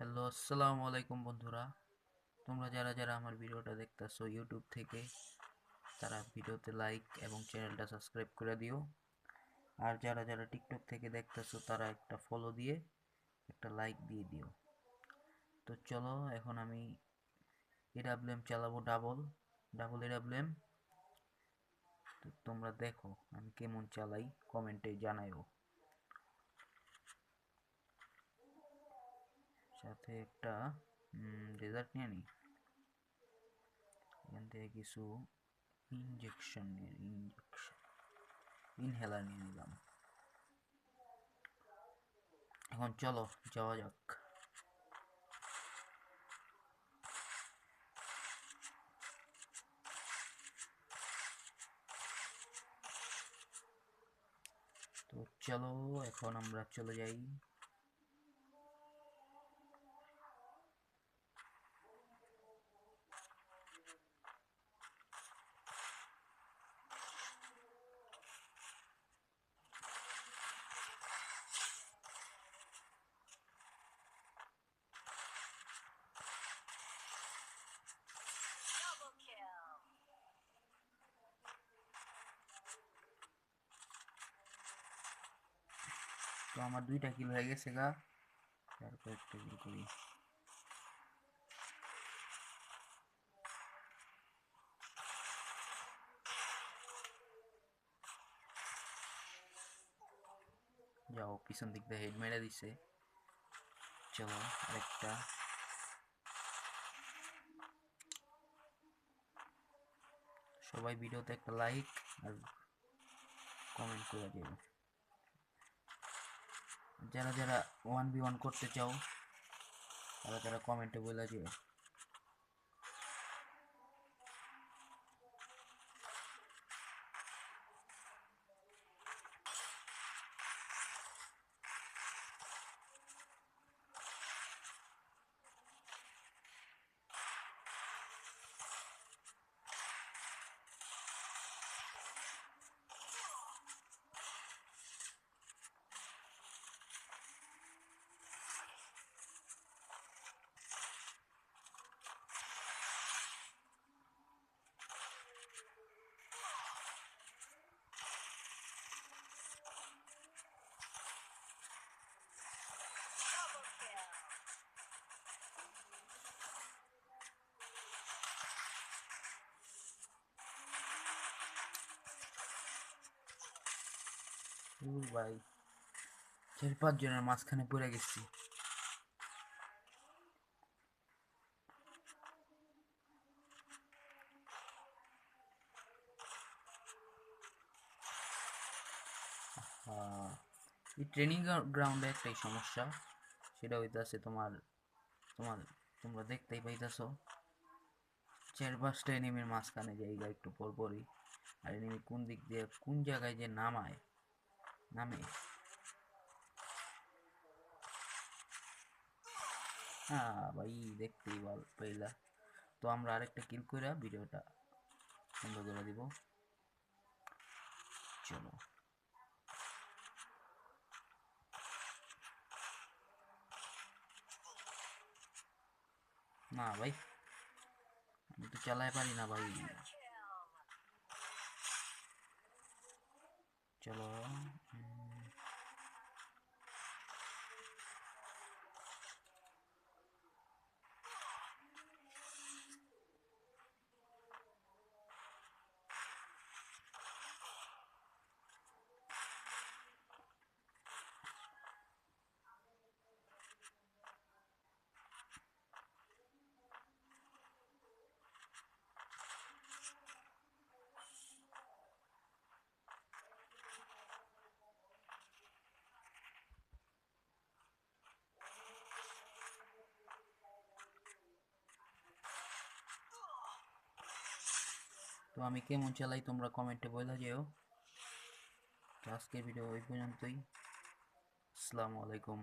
Hello, আসসালামু আলাইকুম বন্ধুরা। তোমরা যারা যারা আমার ভিডিওটা দেখতেছো ইউটিউব থেকে, তারা ভিডিওতে লাইক এবং চ্যানেলটা সাবস্ক্রাইব করে দিও। আর যারা যারা টিকটক থেকে দেখতেছো, তারা একটা ফলো দিয়ে একটা লাইক দিয়ে দিও। তো চলো, এখন আমি এডাব্লিউএম চালাবো ডাবল ডাবল এডাব্লিউএম তো তোমরা দেখো, আমি কেমন চালাই কমেন্টে জানাইও। সাথে একটা ডেজার্ট নিয়ে নিই। এখান থেকে কিছু ইনজেকশন নিয়ে ইনজেকশন ইনহেলার নিয়ে নিলাম। এখন চলো, যাওয়া যাক। তো চলো, এখন আমরা চলে যাই। তো আমার দুইটা কিল হয়ে গেছে গা। তারপর একটা কিল করি। যাও, পিছন দিক দিয়ে হেড মেরে দিছে। চলো, আরেকটা। সবাই ভিডিওতে একটা লাইক আর কমেন্ট করে দেবে যারা যারা ওয়ান বি ওয়ান করতে চাও তারা তারা কমেন্টে বলে দিও। দূর ভাই, চার পাঁচ জনের মাঝখানে পড়ে গেছি। এই ট্রেনিং গ্রাউন্ডে একটাই সমস্যা, সেটা হইতাছে তোমার তোমার, তোমরা দেখতেই পাইতাছো চার পাঁচটা এনিমির মাঝখানে জায়গা একটু পর পরই আর এনিমি কোন দিক দিয়ে, কোন জায়গায় যে নামায় নামে হ্যাঁ ভাই দেখতেই পাল পাইলা। তো আমরা আরেকটা কিল কইরা ভিডিওটা বন্ধ করে দিব। চলো। না ভাই, আমি তো চালাই পারি না ভাই। চলো। তো আমি কেমন চালাই তোমরা কমেন্টে বলে যেও। তো আজকের ভিডিও ওই পর্যন্তই। আসসালামু আলাইকুম।